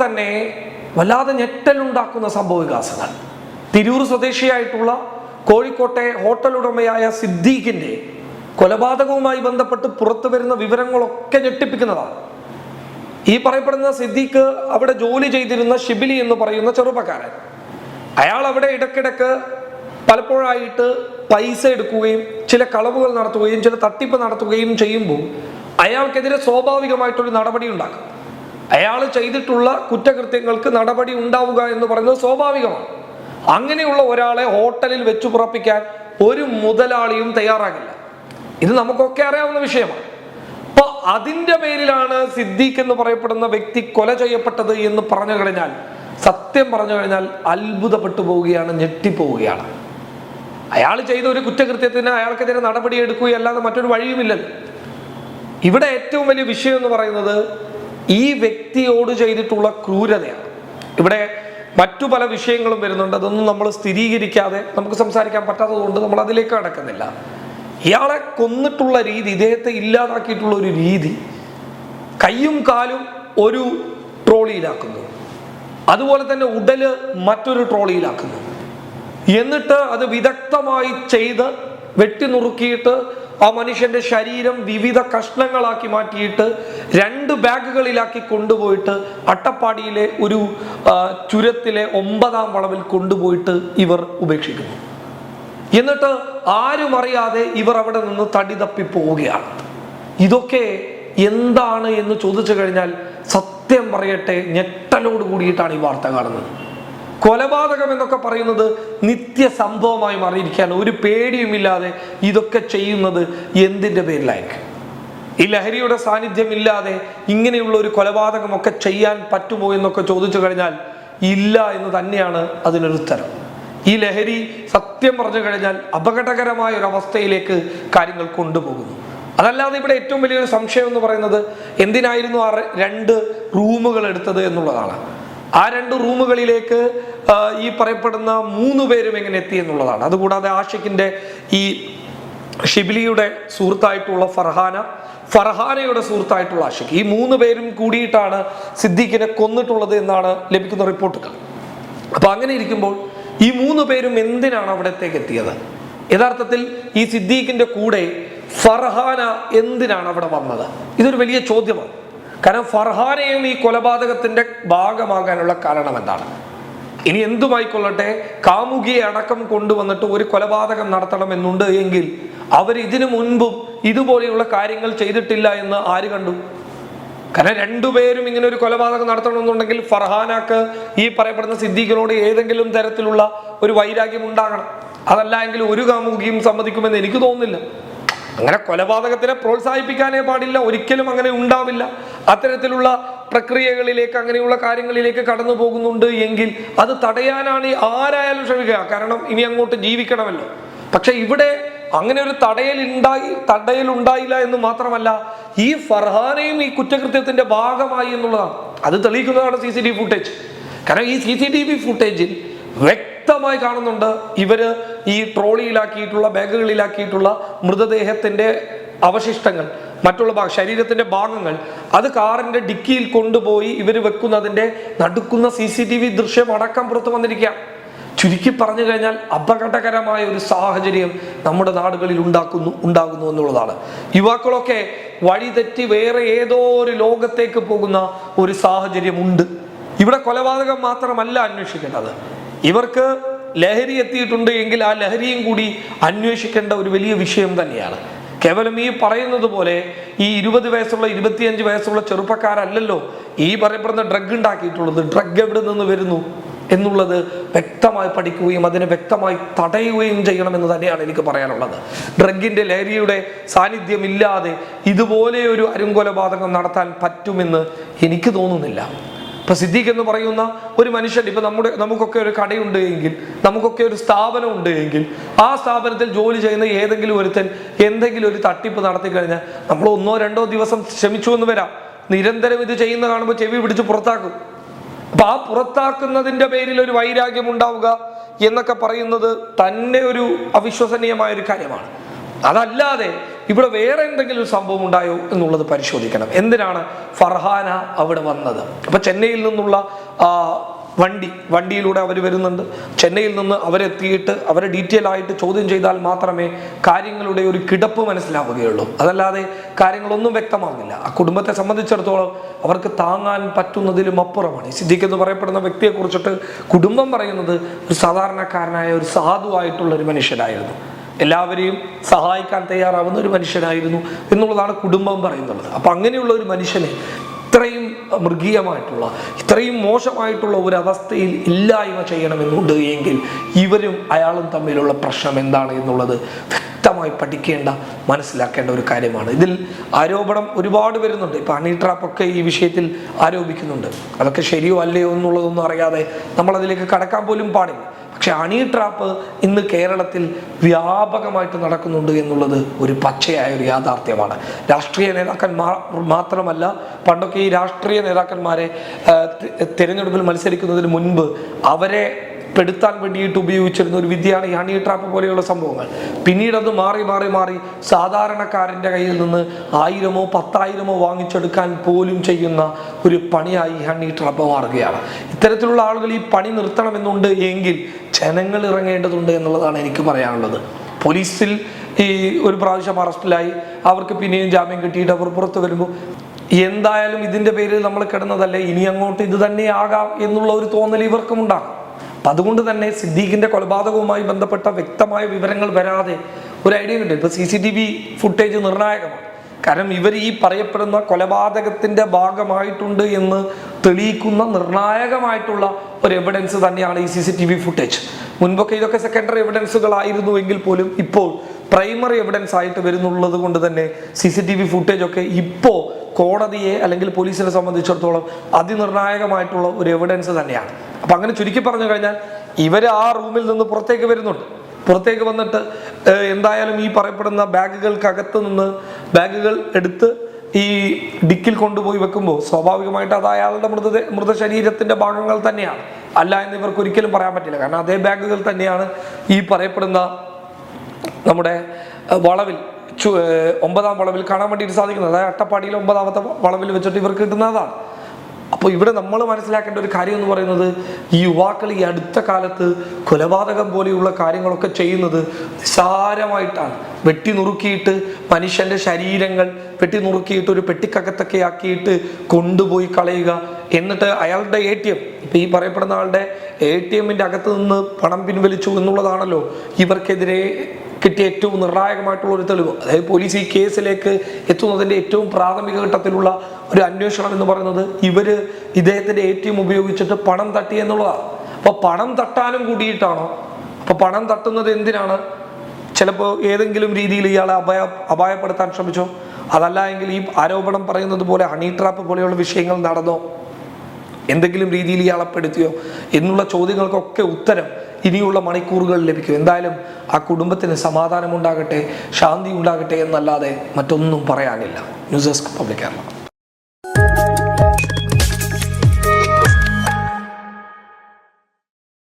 തന്നെ വല്ലാതെ ഞെട്ടലുണ്ടാക്കുന്ന സംഭവ വികാസങ്ങൾ. തിരൂർ സ്വദേശിയായിട്ടുള്ള കോഴിക്കോട്ടെ ഹോട്ടൽ ഉടമയായ സിദ്ദീഖിന്റെ കൊലപാതകവുമായി ബന്ധപ്പെട്ട് പുറത്തു വരുന്ന വിവരങ്ങളൊക്കെ ഞെട്ടിപ്പിക്കുന്നതാണ്. ഈ പറയപ്പെടുന്ന സിദ്ദീഖ് അവിടെ ജോലി ചെയ്തിരുന്ന ഷിബിലി എന്ന് പറയുന്ന ചെറുപ്പക്കാരൻ. അയാൾ അവിടെ ഇടക്കിടക്ക് പലപ്പോഴായിട്ട് പൈസ എടുക്കുകയും ചില കളവുകൾ നടത്തുകയും ചില തട്ടിപ്പ് നടത്തുകയും ചെയ്യുമ്പോൾ അയാൾക്കെതിരെ സ്വാഭാവികമായിട്ടൊരു നടപടി ഉണ്ടാക്കും. അയാൾ ചെയ്തിട്ടുള്ള കുറ്റകൃത്യങ്ങൾക്ക് നടപടി ഉണ്ടാവുക എന്ന് പറയുന്നത് സ്വാഭാവികമാണ്. അങ്ങനെയുള്ള ഒരാളെ ഹോട്ടലിൽ വെച്ചു പുറപ്പിക്കാൻ ഒരു മുതലാളിയും തയ്യാറാകില്ല. ഇത് നമുക്കൊക്കെ അറിയാവുന്ന വിഷയമാണ്. അപ്പൊ അതിന്റെ പേരിലാണ് സിദ്ദീഖ് എന്ന് പറയപ്പെടുന്ന വ്യക്തി കൊല ചെയ്യപ്പെട്ടത് എന്ന് പറഞ്ഞു കഴിഞ്ഞാൽ സത്യം പറഞ്ഞു കഴിഞ്ഞാൽ അത്ഭുതപ്പെട്ടു പോവുകയാണ് ഞെട്ടിപ്പോവുകയാണ്. അയാൾ ചെയ്ത ഒരു കുറ്റകൃത്യത്തിന് അയാൾക്കെതിരെ നടപടി എടുക്കുകയല്ലാതെ മറ്റൊരു വഴിയുമില്ലല്ലോ. ഇവിടെ ഏറ്റവും വലിയ വിഷയം എന്ന് പറയുന്നത് ഈ വ്യക്തിയോട് ചെയ്തിട്ടുള്ള ക്രൂരതയാണ്. ഇവിടെ മറ്റു പല വിഷയങ്ങളും വരുന്നുണ്ട്. അതൊന്നും നമ്മൾ സ്ഥിരീകരിക്കാതെ നമുക്ക് സംസാരിക്കാൻ പറ്റാത്തത് കൊണ്ട് നമ്മൾ അതിലേക്ക് കടക്കുന്നില്ല. ഇയാളെ കൊന്നിട്ടുള്ള രീതി ഇദ്ദേഹത്തെ ഇല്ലാതാക്കിയിട്ടുള്ള ഒരു രീതി കയ്യും കാലും ഒരു ട്രോളിയിലാക്കുന്നു. അതുപോലെ തന്നെ ഉടൽ മറ്റൊരു ട്രോളിയിലാക്കുന്നു. എന്നിട്ട് അത് വിദഗ്ധമായി ചെയ്ത് വെട്ടി നുറുക്കിയിട്ട് ആ മനുഷ്യന്റെ ശരീരം വിവിധ കഷ്ണങ്ങളാക്കി മാറ്റിയിട്ട് രണ്ട് ബാഗുകളിലാക്കി കൊണ്ടുപോയിട്ട് അട്ടപ്പാടിയിലെ ഒരു ചുരത്തിലെ ഒമ്പതാം വളവിൽ കൊണ്ടുപോയിട്ട് ഇവർ ഉപേക്ഷിക്കുന്നു. എന്നിട്ട് ആരും അറിയാതെ ഇവർ അവിടെ നിന്ന് തടി തപ്പി പോവുകയാണ്. ഇതൊക്കെ എന്താണ് എന്ന് ചോദിച്ചു കഴിഞ്ഞാൽ സത്യം പറയട്ടെ ഞെട്ടലോട് കൂടിയിട്ടാണ് ഈ വാർത്ത കാണുന്നത്. കൊലപാതകം എന്നൊക്കെ പറയുന്നത് നിത്യ സംഭവമായി മാറിയിരിക്കുകയാണ്. ഒരു പേടിയുമില്ലാതെ ഇതൊക്കെ ചെയ്യുന്നത് എന്തിന്റെ പേരിലായിരിക്കും? ഈ ലഹരിയുടെ സാന്നിധ്യം ഇല്ലാതെ ഇങ്ങനെയുള്ള ഒരു കൊലപാതകമൊക്കെ ചെയ്യാൻ പറ്റുമോ എന്നൊക്കെ ചോദിച്ചു കഴിഞ്ഞാൽ ഇല്ല എന്ന് തന്നെയാണ് അതിനൊരു ഉത്തരം. ഈ ലഹരി സത്യം പറഞ്ഞു കഴിഞ്ഞാൽ അപകടകരമായ ഒരു അവസ്ഥയിലേക്ക് കാര്യങ്ങൾ കൊണ്ടുപോകുന്നു. അതല്ലാതെ ഇവിടെ ഏറ്റവും വലിയൊരു സംശയം എന്ന് പറയുന്നത് എന്തിനായിരുന്നു ആ രണ്ട് റൂമുകൾ എടുത്തത് എന്നുള്ളതാണ്. ആ രണ്ട് റൂമുകളിലേക്ക് ഈ പറയപ്പെടുന്ന മൂന്ന് പേരും എങ്ങനെ എത്തി എന്നുള്ളതാണ്. അതുകൂടാതെ ആഷിഖിന്റെ ഈ ഷിബിലിയുടെ സുഹൃത്തായിട്ടുള്ള ഫർഹാന ഫർഹാനയുടെ സുഹൃത്തായിട്ടുള്ള ആഷിഖ്. ഈ മൂന്ന് പേരും കൂടിയിട്ടാണ് സിദ്ദീഖിനെ കൊന്നിട്ടുള്ളത് എന്നാണ് ലഭിക്കുന്ന റിപ്പോർട്ടുകൾ. അപ്പൊ അങ്ങനെ ഇരിക്കുമ്പോൾ ഈ മൂന്ന് പേരും എന്തിനാണ് അവിടത്തേക്ക് എത്തിയത്? യഥാർത്ഥത്തിൽ ഈ സിദ്ദീഖിന്റെ കൂടെ ഫർഹാന എന്തിനാണ് അവിടെ വന്നത്? ഇതൊരു വലിയ ചോദ്യമാണ്. കാരണം ഫർഹാനെയും ഈ കൊലപാതകത്തിന്റെ ഭാഗമാകാനുള്ള കാരണം എന്താണ്? ഇനി എന്തുമായിക്കൊള്ളട്ടെ? കാമുകിയെ അടക്കം കൊണ്ടുവന്നിട്ട് ഒരു കൊലപാതകം നടത്തണമെന്നുണ്ട് എങ്കിൽ അവർ ഇതിനു മുൻപും ഇതുപോലെയുള്ള കാര്യങ്ങൾ ചെയ്തിട്ടില്ല എന്ന് ആര് കണ്ടു? കാരണം രണ്ടുപേരും ഇങ്ങനെ ഒരു കൊലപാതകം നടത്തണമെന്നുണ്ടെങ്കിൽ ഫർഹാനാക്ക് ഈ പറയപ്പെടുന്ന സിദ്ദീഖിനോട് ഏതെങ്കിലും തരത്തിലുള്ള ഒരു വൈരാഗ്യം ഉണ്ടാകണം. അതല്ല എങ്കിൽ ഒരു കാമുകിയും സമ്മതിക്കുമെന്ന് എനിക്ക് തോന്നുന്നില്ല. അങ്ങനെ കൊലപാതകത്തിനെ പ്രോത്സാഹിപ്പിക്കാനേ പാടില്ല ഒരിക്കലും അങ്ങനെ ഉണ്ടാവില്ല. അത്തരത്തിലുള്ള പ്രക്രിയകളിലേക്ക് അങ്ങനെയുള്ള കാര്യങ്ങളിലേക്ക് കടന്നു പോകുന്നുണ്ട് എങ്കിൽ അത് തടയാനാണ് ആരായാലും ശ്രമിക്കുക. കാരണം ഇനി അങ്ങോട്ട് ജീവിക്കണമല്ലോ. പക്ഷെ ഇവിടെ അങ്ങനെ ഒരു തടയൽ ഉണ്ടായി തടയൽ ഉണ്ടായില്ല എന്ന് മാത്രമല്ല ഈ ഫർഹാനയും ഈ കുറ്റകൃത്യത്തിന്റെ ഭാഗമായി എന്നുള്ളതാണ്. അത് തെളിയിക്കുന്നതാണ് C C T V footage. കാരണം ഈ സി സി ടി വി ഫുട്ടേജിൽ വ്യക്തമായി കാണുന്നുണ്ട് ഇവർ ഈ ട്രോളിയിലാക്കിയിട്ടുള്ള ബാഗുകളിലാക്കിയിട്ടുള്ള മൃതദേഹത്തിന്റെ അവശിഷ്ടങ്ങൾ. മറ്റുള്ള ഭാഗം ശരീരത്തിന്റെ ഭാഗങ്ങൾ അത് കാറിന്റെ ഡിക്കിയിൽ കൊണ്ടുപോയി ഇവർ വെക്കുന്നതിന്റെ നടുക്കുന്ന സി സി ടി വി ദൃശ്യം അടക്കം പുറത്തു വന്നിരിക്കുക ചുരുക്കി പറഞ്ഞു കഴിഞ്ഞാൽ അപകടകരമായ ഒരു സാഹചര്യം നമ്മുടെ നാടുകളിൽ ഉണ്ടാക്കുന്നു ഉണ്ടാകുന്നു എന്നുള്ളതാണ്. യുവാക്കളൊക്കെ വഴിതെറ്റി വേറെ ഏതോ ഒരു ലോകത്തേക്ക് പോകുന്ന ഒരു സാഹചര്യം ഉണ്ട്. ഇവിടെ കൊലപാതകം മാത്രമല്ല അന്വേഷിക്കേണ്ടത്. ഇവർക്ക് ലഹരി എത്തിയിട്ടുണ്ട് എങ്കിൽ ആ ലഹരിയും കൂടി അന്വേഷിക്കേണ്ട ഒരു വലിയ വിഷയം തന്നെയാണ്. കേവലം ഈ പറയുന്നത് പോലെ ഈ ഇരുപത് വയസ്സുള്ള ഇരുപത്തിയഞ്ച് വയസ്സുള്ള ചെറുപ്പക്കാരല്ലല്ലോ ഈ പറയപ്പെടുന്ന ഡ്രഗ് ഉണ്ടാക്കിയിട്ടുള്ളത്. ഡ്രഗ് എവിടെ നിന്ന് വരുന്നു എന്നുള്ളത് വ്യക്തമായി പഠിക്കുകയും അതിനെ വ്യക്തമായി തടയുകയും ചെയ്യണമെന്ന് തന്നെയാണ് എനിക്ക് പറയാനുള്ളത്. ഡ്രഗിന്റെ ലഹരിയുടെ സാന്നിധ്യം ഇല്ലാതെ ഇതുപോലെ ഒരു അരുങ്കൊലപാതകം നടത്താൻ പറ്റുമെന്ന് എനിക്ക് തോന്നുന്നില്ല. ഇപ്പൊ സിദ്ദീഖ് എന്ന് പറയുന്ന ഒരു മനുഷ്യൻ ഇപ്പൊ നമ്മുടെ നമുക്കൊക്കെ ഒരു കടയുണ്ട് എങ്കിൽ നമുക്കൊക്കെ ഒരു സ്ഥാപനം ഉണ്ട് എങ്കിൽ ആ സ്ഥാപനത്തിൽ ജോലി ചെയ്യുന്ന ഏതെങ്കിലും ഒരുത്തൻ എന്തെങ്കിലും ഒരു തട്ടിപ്പ് നടത്തി കഴിഞ്ഞാൽ നമ്മൾ ഒന്നോ രണ്ടോ ദിവസം ശ്രമിച്ചു എന്ന് വരാം. നിരന്തരം ഇത് ചെയ്യുന്ന കാണുമ്പോൾ ചെവി പിടിച്ച് പുറത്താക്കും. അപ്പൊ ആ പുറത്താക്കുന്നതിന്റെ പേരിൽ ഒരു വൈരാഗ്യം ഉണ്ടാവുക എന്നൊക്കെ പറയുന്നത് തന്നെ ഒരു അവിശ്വസനീയമായ ഒരു കാര്യമാണ്. അതല്ലാതെ ഇവിടെ വേറെ എന്തെങ്കിലും സംഭവം ഉണ്ടായോ എന്നുള്ളത് പരിശോധിക്കണം. എന്തിനാണ് ഫർഹാന അവിടെ വന്നത്? അപ്പൊ ചെന്നൈയിൽ നിന്നുള്ള വണ്ടി വണ്ടിയിലൂടെ അവർ വരുന്നുണ്ട്. ചെന്നൈയിൽ നിന്ന് അവരെത്തിയിട്ട് അവരെ ഡീറ്റെയിൽ ആയിട്ട് ചോദ്യം ചെയ്താൽ മാത്രമേ കാര്യങ്ങളുടെ ഒരു കിടപ്പ് മനസ്സിലാവുകയുള്ളൂ. അതല്ലാതെ കാര്യങ്ങളൊന്നും വ്യക്തമാകില്ല ആ കുടുംബത്തെ സംബന്ധിച്ചിടത്തോളം അവർക്ക് താങ്ങാൻ പറ്റുന്നതിലും അപ്പുറമാണ്. ഈ സിദ്ദീഖ് എന്ന് പറയപ്പെടുന്ന വ്യക്തിയെ കുറിച്ചിട്ട് കുടുംബം പറയുന്നത് ഒരു സാധാരണക്കാരനായ ഒരു സാധുവായിട്ടുള്ള ഒരു മനുഷ്യനായിരുന്നു. എല്ലാവരെയും സഹായിക്കാൻ തയ്യാറാവുന്ന ഒരു മനുഷ്യനായിരുന്നു എന്നുള്ളതാണ് കുടുംബം പറയുന്നത്. അപ്പം അങ്ങനെയുള്ള ഒരു മനുഷ്യനെ ഇത്രയും മൃഗീയമായിട്ടുള്ള ഇത്രയും മോശമായിട്ടുള്ള ഒരു അവസ്ഥയിൽ ഇല്ലായ്മ ചെയ്യണമെന്നുണ്ട് എങ്കിൽ ഇവരും അയാളും തമ്മിലുള്ള പ്രശ്നം എന്താണ് എന്നുള്ളത് വ്യക്തമായി പഠിക്കേണ്ട മനസ്സിലാക്കേണ്ട ഒരു കാര്യമാണ്. ഇതിൽ ആരോപണം ഒരുപാട് വരുന്നുണ്ട്. ഇപ്പം ഹണി ട്രാപ്പൊക്കെ ഈ വിഷയത്തിൽ ആരോപിക്കുന്നുണ്ട്. അതൊക്കെ ശരിയോ അല്ലയോ എന്നുള്ളതൊന്നും അറിയാതെ നമ്മളതിലേക്ക് കടക്കാൻ പോലും പാടില്ല. പക്ഷെ ഹണി ട്രാപ്പ് ഇന്ന് കേരളത്തിൽ വ്യാപകമായിട്ട് നടക്കുന്നുണ്ട് എന്നുള്ളത് ഒരു പച്ചയായ ഒരു യാഥാർത്ഥ്യമാണ്. രാഷ്ട്രീയ നേതാക്കന്മാർ മാത്രമല്ല പണ്ടൊക്കെ ഈ രാഷ്ട്രീയ നേതാക്കന്മാരെ തിരഞ്ഞെടുപ്പിൽ മത്സരിക്കുന്നതിന് മുൻപ് അവരെ പെടുത്താൻ വേണ്ടിയിട്ട് ഉപയോഗിച്ചിരുന്ന ഒരു വിദ്യയാണ് ഈ ഹണി ട്രാപ്പ് പോലെയുള്ള സംഭവങ്ങൾ. പിന്നീട് അത് മാറി മാറി മാറി സാധാരണക്കാരന്റെ കയ്യിൽ നിന്ന് ആയിരമോ പത്തായിരമോ വാങ്ങിച്ചെടുക്കാൻ പോലും ചെയ്യുന്ന ഒരു പണിയായി ഹണി ട്രാപ്പ് മാറുകയാണ്. ഇത്തരത്തിലുള്ള ആളുകൾ ഈ പണി നിർത്തണമെന്നുണ്ട് എങ്കിൽ ജനങ്ങൾ ഇറങ്ങേണ്ടതുണ്ട് എന്നുള്ളതാണ് എനിക്ക് പറയാനുള്ളത്. പോലീസിൽ ഈ ഒരു പ്രാവശ്യം അറസ്റ്റിലായി. അവർക്ക് പിന്നെയും ജാമ്യം കിട്ടിയിട്ട് അവർ പുറത്തു വരുമ്പോൾ എന്തായാലും ഇതിന്റെ പേരിൽ നമ്മൾ കിടന്നതല്ലേ? ഇനി അങ്ങോട്ട് ഇത് തന്നെ ആകാം എന്നുള്ള ഒരു തോന്നൽ ഇവർക്കും ഉണ്ടാകും. അപ്പൊ അതുകൊണ്ട് തന്നെ സിദ്ദീഖിന്റെ കൊലപാതകവുമായി ബന്ധപ്പെട്ട വ്യക്തമായ വിവരങ്ങൾ വരാതെ ഒരു ഐഡിയ കിട്ടും ഇപ്പൊ C C T V footage നിർണായകമാണ്. കാരണം ഇവർ ഈ പറയപ്പെടുന്ന കൊലപാതകത്തിന്റെ ഭാഗമായിട്ടുണ്ട് എന്ന് തെളിയിക്കുന്ന നിർണായകമായിട്ടുള്ള ഒരു എവിഡൻസ് തന്നെയാണ് ഈ C C T V footage മുൻപൊക്കെ ഇതൊക്കെ സെക്കൻഡറി എവിഡൻസുകളായിരുന്നു എങ്കിൽ പോലും ഇപ്പോൾ പ്രൈമറി എവിഡൻസ് ആയിട്ട് വരുന്നുള്ളത് കൊണ്ട് തന്നെ C C T V footage ഒക്കെ ഇപ്പോൾ കോടതിയെ അല്ലെങ്കിൽ പോലീസിനെ സംബന്ധിച്ചിടത്തോളം അതിനിർണായകമായിട്ടുള്ള ഒരു എവിഡൻസ് തന്നെയാണ്. അപ്പം അങ്ങനെ ചുരുക്കി പറഞ്ഞു കഴിഞ്ഞാൽ ഇവർ ആ റൂമിൽ നിന്ന് പുറത്തേക്ക് വരുന്നുണ്ട്. പുറത്തേക്ക് വന്നിട്ട് എന്തായാലും ഈ പറയപ്പെടുന്ന ബാഗുകൾക്കകത്ത് നിന്ന് ബാഗുകൾ എടുത്ത് ഈ ഡിക്കിൽ കൊണ്ടുപോയി വെക്കുമ്പോൾ സ്വാഭാവികമായിട്ട് അത് അയാളുടെ മൃത മൃതശരീരത്തിന്റെ ഭാഗങ്ങൾ തന്നെയാണ്. അല്ല എന്ന് ഇവർക്ക് ഒരിക്കലും പറയാൻ പറ്റില്ല. കാരണം അതേ ബാഗുകൾ തന്നെയാണ് ഈ പറയപ്പെടുന്ന നമ്മുടെ വളവിൽ ഒമ്പതാം വളവിൽ കാണാൻ വേണ്ടിയിട്ട് സാധിക്കുന്നത്. അതായത് അട്ടപ്പാടിയിലെ ഒമ്പതാമത്തെ വളവിൽ വെച്ചിട്ട് ഇവർക്ക് കിട്ടുന്നതാണ്. അപ്പോൾ ഇവിടെ നമ്മൾ മനസ്സിലാക്കേണ്ട ഒരു കാര്യം എന്ന് പറയുന്നത് ഈ യുവാക്കൾ ഈ അടുത്ത കാലത്ത് കൊലപാതകം പോലെയുള്ള കാര്യങ്ങളൊക്കെ ചെയ്യുന്നത് നിസ്സാരമായിട്ടാണ്. വെട്ടി നുറുക്കിയിട്ട് മനുഷ്യന്റെ ശരീരങ്ങൾ വെട്ടി നുറുക്കിയിട്ട് ഒരു പെട്ടിക്കകത്തൊക്കെ ആക്കിയിട്ട് കൊണ്ടുപോയി കളയുക എന്നിട്ട് അയാളുടെ എ ടി എം ഇപ്പം ഈ പറയപ്പെടുന്ന ആളുടെ എ ടി എമ്മിന്റെ അകത്ത് നിന്ന് പണം പിൻവലിച്ചു എന്നുള്ളതാണല്ലോ ഇവർക്കെതിരെ കിട്ടിയ ഏറ്റവും നിർണായകമായിട്ടുള്ള ഒരു തെളിവ്. അതായത് പോലീസ് ഈ കേസിലേക്ക് എത്തുന്നതിന്റെ ഏറ്റവും പ്രാഥമിക ഘട്ടത്തിലുള്ള ഒരു അന്വേഷണം എന്ന് പറയുന്നത് ഇവർ ഇദ്ദേഹത്തിന്റെ എ ടി എം ഉപയോഗിച്ചിട്ട് പണം തട്ടി എന്നുള്ളതാണ് അപ്പോൾ പണം തട്ടാനും കൂടിയിട്ടാണോ? അപ്പോൾ പണം തട്ടുന്നത് എന്തിനാണ്? ചിലപ്പോൾ ഏതെങ്കിലും രീതിയിൽ ഇയാളെ അപായ അപായപ്പെടുത്താൻ ശ്രമിച്ചോ? അതല്ല എങ്കിൽ ഈ ആരോപണം പറയുന്നത് പോലെ ഹണി ട്രാപ്പ് പോലെയുള്ള വിഷയങ്ങൾ നടന്നോ? എന്തെങ്കിലും രീതിയിൽ ഇയാളെ പെടുത്തിയോ? എന്നുള്ള ചോദ്യങ്ങൾക്കൊക്കെ ഉത്തരം ഇനിയുള്ള മണിക്കൂറുകൾ ലഭിക്കും. എന്തായാലും ആ കുടുംബത്തിന് സമാധാനം ഉണ്ടാകട്ടെ ശാന്തി ഉണ്ടാകട്ടെ എന്നല്ലാതെ മറ്റൊന്നും പറയാനില്ല. News desk public Kerala.